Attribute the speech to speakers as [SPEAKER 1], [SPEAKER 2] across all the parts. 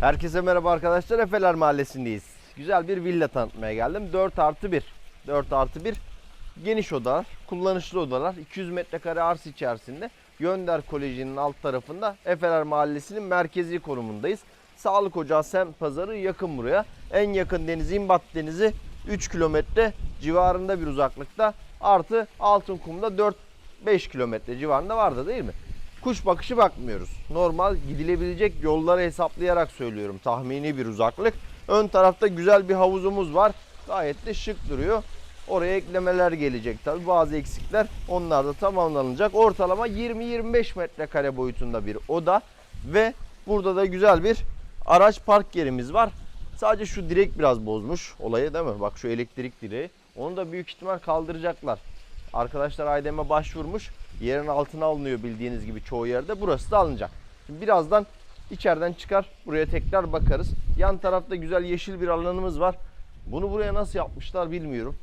[SPEAKER 1] Herkese merhaba arkadaşlar. Efeler Mahallesi'ndeyiz. Güzel bir villa tanıtmaya geldim. 4 artı 1. 4 artı 1. Geniş odalar, kullanışlı odalar. 200 metrekare arsa içerisinde. Gönder Koleji'nin alt tarafında Efeler Mahallesi'nin merkezi konumundayız. Sağlık Ocağı Semt Pazarı yakın buraya. En yakın deniz İmbat Denizi 3 kilometre civarında bir uzaklıkta. Artı Altınkum'da 4-5 kilometre civarında vardı değil mi? Kuş bakışı bakmıyoruz. Normal gidilebilecek yolları hesaplayarak söylüyorum. Tahmini bir uzaklık. Ön tarafta güzel bir havuzumuz var. Gayet de şık duruyor. Oraya eklemeler gelecek tabi. Bazı eksikler onlar da tamamlanacak. Ortalama 20-25 metrekare boyutunda bir oda. Ve burada da güzel bir araç park yerimiz var. Sadece şu direk biraz bozmuş olayı değil mi? Bak şu elektrik direği. Onu da büyük ihtimal kaldıracaklar. Arkadaşlar Aydem'e başvurmuş. Yerin altına alınıyor bildiğiniz gibi çoğu yerde. Burası da alınacak. Şimdi birazdan içeriden çıkar. Buraya tekrar bakarız. Yan tarafta güzel yeşil bir alanımız var. Bunu buraya nasıl yapmışlar bilmiyorum.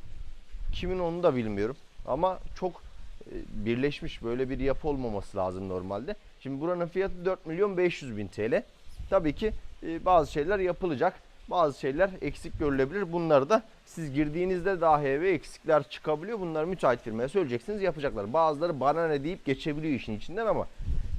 [SPEAKER 1] Kimin onu da bilmiyorum. Ama çok e, birleşmiş böyle bir yapı olmaması lazım normalde. Şimdi buranın fiyatı 4 milyon 500 bin TL. Tabii ki e, bazı şeyler yapılacak. Bazı şeyler eksik görülebilir. Bunları da siz girdiğinizde dahi eve eksikler çıkabiliyor. Bunları müteahhit firmaya söyleyeceksiniz yapacaklar. Bazıları bana ne deyip geçebiliyor işin içinden ama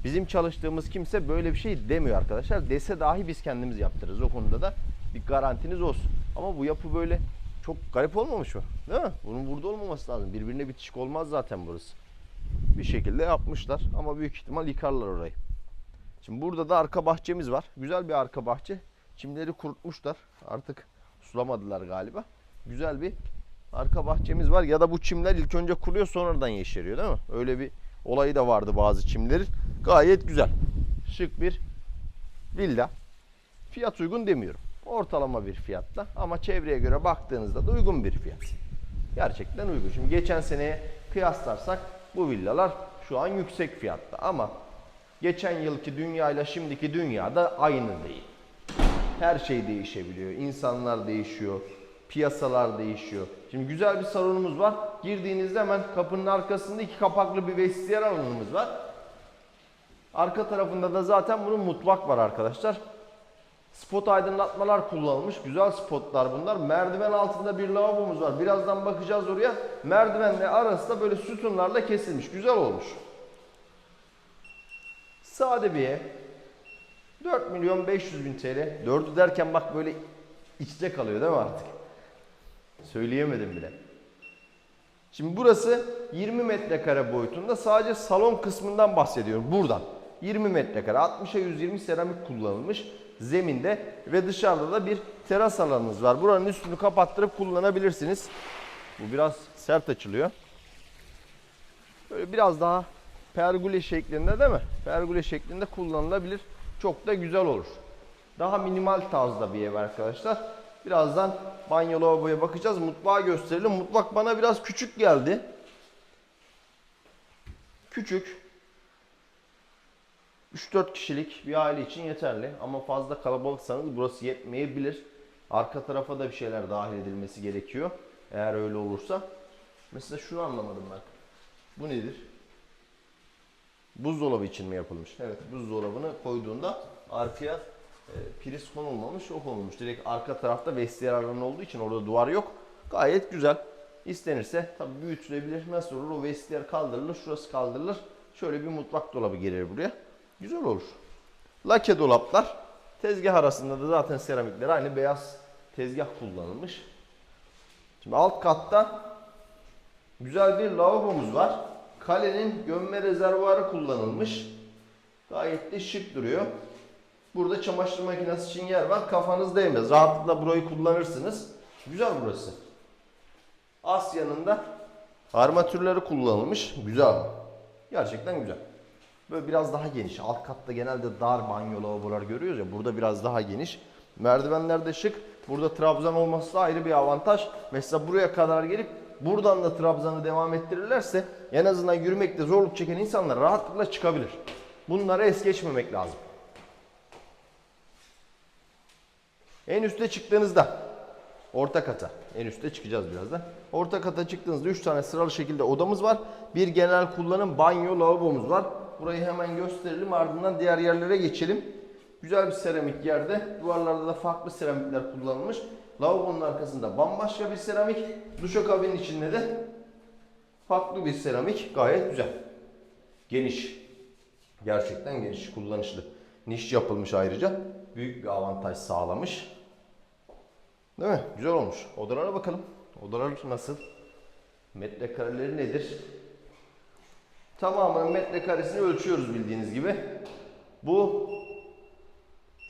[SPEAKER 1] bizim çalıştığımız kimse böyle bir şey demiyor arkadaşlar. Dese dahi biz kendimiz yaptırırız. O konuda da bir garantiniz olsun. Ama bu yapı böyle çok garip olmamış mı? Değil mi? Bunun burada olmaması lazım. Birbirine bitişik olmaz zaten burası. Bir şekilde yapmışlar ama büyük ihtimal yıkarlar orayı. Şimdi burada da arka bahçemiz var. Güzel bir arka bahçe. Çimleri kurutmuşlar. Artık sulamadılar galiba. Güzel bir arka bahçemiz var. Ya da bu çimler ilk önce kuruyor sonradan yeşeriyor değil mi? Öyle bir olayı da vardı bazı çimlerin. Gayet güzel. Şık bir villa. Fiyat uygun demiyorum. Ortalama bir fiyatla ama çevreye göre baktığınızda da uygun bir fiyat. Gerçekten uygun. Şimdi geçen seneye kıyaslarsak bu villalar şu an yüksek fiyatta ama geçen yılki dünya ile şimdiki dünyada aynı değil. Her şey değişebiliyor. İnsanlar değişiyor. Piyasalar değişiyor. Şimdi güzel bir salonumuz var. Girdiğinizde hemen kapının arkasında iki kapaklı bir vestiyer alanımız var. Arka tarafında da zaten bunun mutfak var arkadaşlar. Spot aydınlatmalar kullanılmış. Güzel spotlar bunlar. Merdiven altında bir lavabomuz var. Birazdan bakacağız oraya. Merdivenle arası da böyle sütunlarla kesilmiş. Güzel olmuş. Sade bir ev. 4 milyon 500 bin TL. 4'ü derken bak böyle içte kalıyor değil mi artık? Söyleyemedim bile. Şimdi burası 20 metrekare boyutunda. Sadece salon kısmından bahsediyorum. Buradan. 20 metrekare. 60'a 120 seramik kullanılmış zeminde ve dışarıda da bir teras alanınız var. Buranın üstünü kapattırıp kullanabilirsiniz. Bu biraz sert açılıyor. Böyle biraz daha pergole şeklinde değil mi? Pergole şeklinde kullanılabilir. Çok da güzel olur. Daha minimal tarzda bir ev arkadaşlar. Birazdan banyo lavaboya bakacağız. Mutfağı gösterelim. Mutfak bana biraz küçük geldi. Küçük. 3-4 kişilik bir aile için yeterli. Ama fazla kalabalıksanız burası yetmeyebilir. Arka tarafa da bir şeyler dahil edilmesi gerekiyor. Eğer öyle olursa. Mesela şunu anlamadım ben. Bu nedir? Buzdolabı için mi yapılmış? Evet buzdolabını koyduğunda arkaya e, priz konulmamış o konulmuş. Direkt arka tarafta vestiyer alanı olduğu için orada duvar yok. Gayet güzel. İstenirse tabii büyütülebilir. Nasıl olur? O vestiyer kaldırılır. Şurası kaldırılır. Şöyle bir mutfak dolabı gelir buraya. Güzel olur. Lake dolaplar. Tezgah arasında da zaten seramikler aynı beyaz tezgah kullanılmış. Şimdi alt katta güzel bir lavabomuz var. Kalenin gömme rezervuarı kullanılmış. Gayet de şık duruyor. Burada çamaşır makinesi için yer var. Kafanız değmez. Rahatlıkla burayı kullanırsınız. Güzel burası. Asya'nın da armatürleri kullanılmış. Güzel. Gerçekten güzel. Böyle biraz daha geniş. Alt katta genelde dar banyo lavabolar görüyoruz ya. Burada biraz daha geniş. Merdivenler de şık. Burada trabzan olması da ayrı bir avantaj. Mesela buraya kadar gelip buradan da trabzanı devam ettirirlerse en azından yürümekte zorluk çeken insanlar rahatlıkla çıkabilir. Bunları es geçmemek lazım. En üste çıktığınızda orta kata, en üste çıkacağız birazdan. Orta kata çıktığınızda 3 tane sıralı şekilde odamız var. Bir genel kullanım banyo lavabomuz var. Burayı hemen gösterelim ardından diğer yerlere geçelim. Güzel bir seramik yerde. Duvarlarda da farklı seramikler kullanılmış. Lavabonun arkasında bambaşka bir seramik. Duşakabinin içinde de farklı bir seramik. Gayet güzel. Geniş. Gerçekten geniş, kullanışlı. Niş yapılmış ayrıca. Büyük bir avantaj sağlamış. Değil mi? Güzel olmuş. Odalara bakalım. Odalar nasıl? Metrekareleri nedir? Tamamının metrekaresini ölçüyoruz bildiğiniz gibi. Bu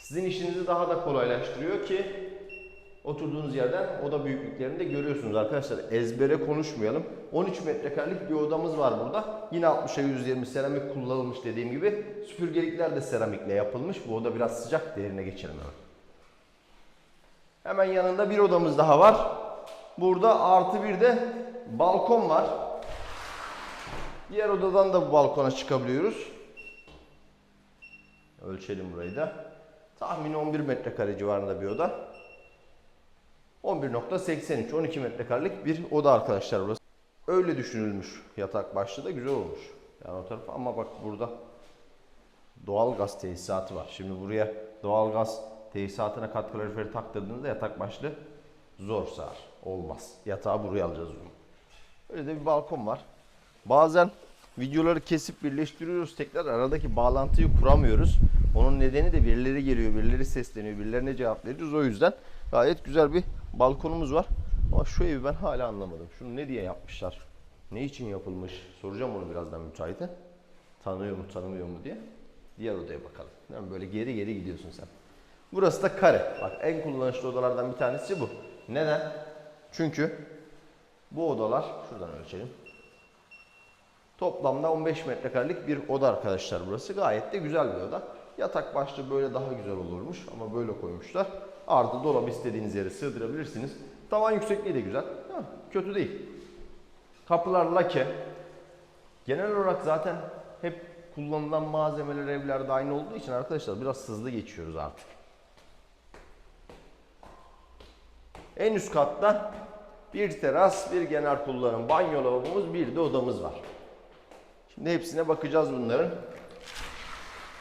[SPEAKER 1] sizin işinizi daha da kolaylaştırıyor ki oturduğunuz yerden oda büyüklüklerini de görüyorsunuz arkadaşlar. Ezbere konuşmayalım. 13 metrekarelik bir odamız var burada. Yine 60'a 120 seramik kullanılmış dediğim gibi. Süpürgelikler de seramikle yapılmış. Bu oda biraz sıcak. Derine geçelim hemen. Hemen yanında bir odamız daha var. Burada artı bir de balkon var. Diğer odadan da bu balkona çıkabiliyoruz. Ölçelim burayı da. Tahmini 11 metrekare civarında bir oda. 11.83 12 metrekarelik bir oda arkadaşlar burası. Öyle düşünülmüş yatak başlığı da güzel olmuş. Yani o taraf ama bak burada doğal gaz tesisatı var. Şimdi buraya doğal gaz tesisatına kat kaloriferi taktırdığınızda yatak başlığı zor sığar. Olmaz. Yatağı buraya alacağız bunu. Öyle de bir balkon var. Bazen videoları kesip birleştiriyoruz tekrar aradaki bağlantıyı kuramıyoruz. Onun nedeni de birileri geliyor, birileri sesleniyor, birilerine cevap veriyoruz. O yüzden gayet güzel bir balkonumuz var. Ama şu evi ben hala anlamadım. Şunu ne diye yapmışlar? Ne için yapılmış? Soracağım onu birazdan müteahhite. Tanıyor mu, tanımıyor mu diye. Diğer odaya bakalım. Değil mi? Böyle geri geri gidiyorsun sen. Burası da kare. Bak en kullanışlı odalardan bir tanesi bu. Neden? Çünkü bu odalar, şuradan ölçelim. Toplamda 15 metrekarelik bir oda arkadaşlar burası. Gayet de güzel bir oda. Yatak başlığı böyle daha güzel olurmuş ama böyle koymuşlar. Artı dolabı istediğiniz yere sığdırabilirsiniz. Tavan yüksekliği de güzel. Ha, kötü değil. Kapılar lake. Genel olarak zaten hep kullanılan malzemeler evlerde aynı olduğu için arkadaşlar biraz hızlı geçiyoruz artık. En üst katta bir teras, bir genel kullanım banyo lavabomuz, bir de odamız var. Şimdi hepsine bakacağız bunların.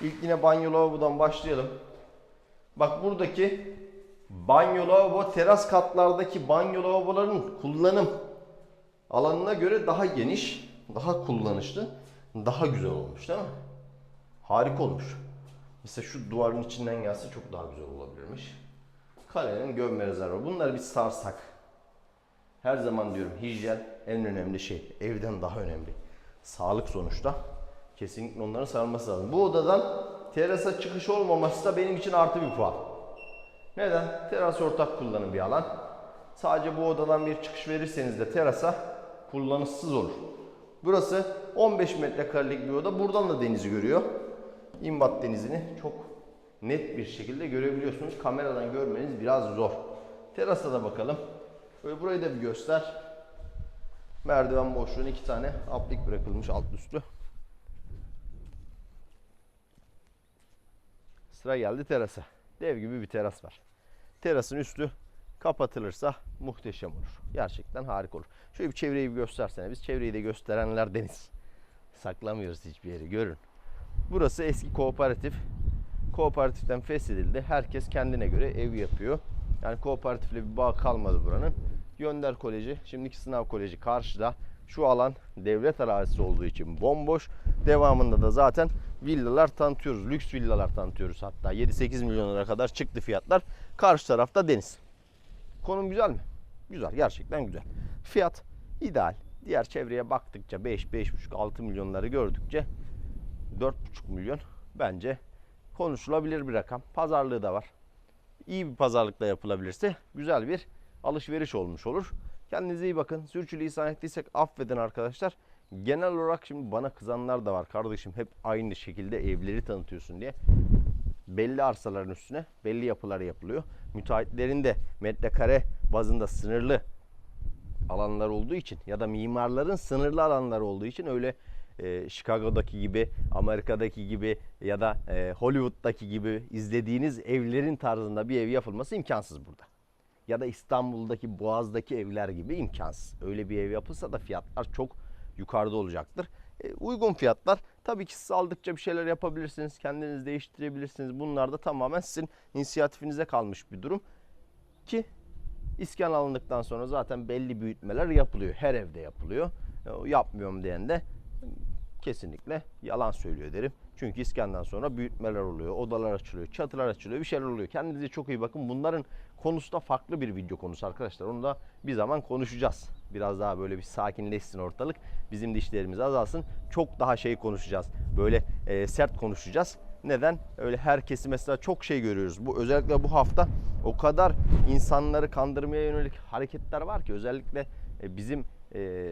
[SPEAKER 1] İlk yine banyo lavabodan başlayalım. Bak buradaki banyo lavabo teras katlardaki banyo lavaboların kullanım alanına göre daha geniş, daha kullanışlı, daha güzel olmuş değil mi? Harika olmuş. Mesela şu duvarın içinden gelse çok daha güzel olabilirmiş. Kalenin gömme rezervuarı. Bunları bir sarsak. Her zaman diyorum hijyen en önemli şey. Evden daha önemli. Sağlık sonuçta. Kesinlikle onların sarılması lazım. Bu odadan terasa çıkış olmaması da benim için artı bir puan. Neden? Teras ortak kullanım bir alan. Sadece bu odadan bir çıkış verirseniz de terasa kullanışsız olur. Burası 15 metrekarelik bir oda. Buradan da denizi görüyor. İmbat denizini çok net bir şekilde görebiliyorsunuz. Kameradan görmeniz biraz zor. Terasa da bakalım. Böyle burayı da bir göster. Merdiven boşluğuna iki tane aplik bırakılmış alt üstü. Sıra geldi terasa. Dev gibi bir teras var. Terasın üstü kapatılırsa muhteşem olur. Gerçekten harika olur. Şöyle bir çevreyi bir göstersene. Biz çevreyi de gösterenler deniz. Saklamıyoruz hiçbir yeri. Görün. Burası eski kooperatif. Kooperatiften feshedildi. Herkes kendine göre ev yapıyor. Yani kooperatifle bir bağ kalmadı buranın. Gönder Koleji, şimdiki sınav koleji karşıda. Şu alan devlet arazisi olduğu için bomboş. Devamında da zaten villalar tanıtıyoruz. Lüks villalar tanıtıyoruz hatta. 7-8 milyon lira kadar çıktı fiyatlar. Karşı tarafta deniz. Konum güzel mi? Güzel. Gerçekten güzel. Fiyat ideal. Diğer çevreye baktıkça 5, 5,5, 6 milyonları gördükçe 4,5 milyon bence konuşulabilir bir rakam. Pazarlığı da var. İyi bir pazarlıkla yapılabilirse güzel bir alışveriş olmuş olur. Kendinize iyi bakın. Sürçülisan ettiysek affedin arkadaşlar. Genel olarak şimdi bana kızanlar da var. Kardeşim hep aynı şekilde evleri tanıtıyorsun diye. Belli arsaların üstüne belli yapılar yapılıyor. Müteahhitlerin de metrekare bazında sınırlı alanlar olduğu için ya da mimarların sınırlı alanları olduğu için öyle e, Chicago'daki gibi, Amerika'daki gibi ya da e, Hollywood'daki gibi izlediğiniz evlerin tarzında bir ev yapılması imkansız burada. Ya da İstanbul'daki Boğaz'daki evler gibi imkansız. Öyle bir ev yapılsa da fiyatlar çok yukarıda olacaktır. E, uygun fiyatlar. Tabii ki siz aldıkça bir şeyler yapabilirsiniz. Kendiniz değiştirebilirsiniz. Bunlar da tamamen sizin inisiyatifinize kalmış bir durum. Ki iskan alındıktan sonra zaten belli büyütmeler yapılıyor. Her evde yapılıyor. E, yapmıyorum diyen de kesinlikle yalan söylüyor derim. Çünkü iskandan sonra büyütmeler oluyor, odalar açılıyor, çatılar açılıyor, bir şeyler oluyor. Kendinize çok iyi bakın. Bunların konusu da farklı bir video konusu arkadaşlar. Onu da bir zaman konuşacağız. Biraz daha böyle bir sakinleşsin ortalık. Bizim dişlerimiz azalsın. Çok daha şey konuşacağız. Böyle e, sert konuşacağız. Neden? Öyle herkesi mesela çok şey görüyoruz. Bu özellikle bu hafta o kadar insanları kandırmaya yönelik hareketler var ki özellikle e, bizim e,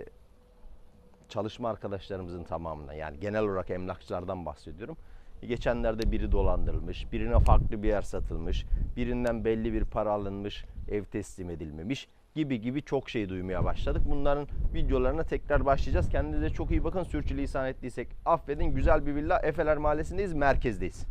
[SPEAKER 1] çalışma arkadaşlarımızın tamamına yani genel olarak emlakçılardan bahsediyorum. Geçenlerde biri dolandırılmış, birine farklı bir yer satılmış, birinden belli bir para alınmış, ev teslim edilmemiş gibi gibi çok şey duymaya başladık. Bunların videolarına tekrar başlayacağız. Kendinize çok iyi bakın. Sürçülisan ettiysek affedin. Güzel bir villa Efeler Mahallesi'ndeyiz, merkezdeyiz.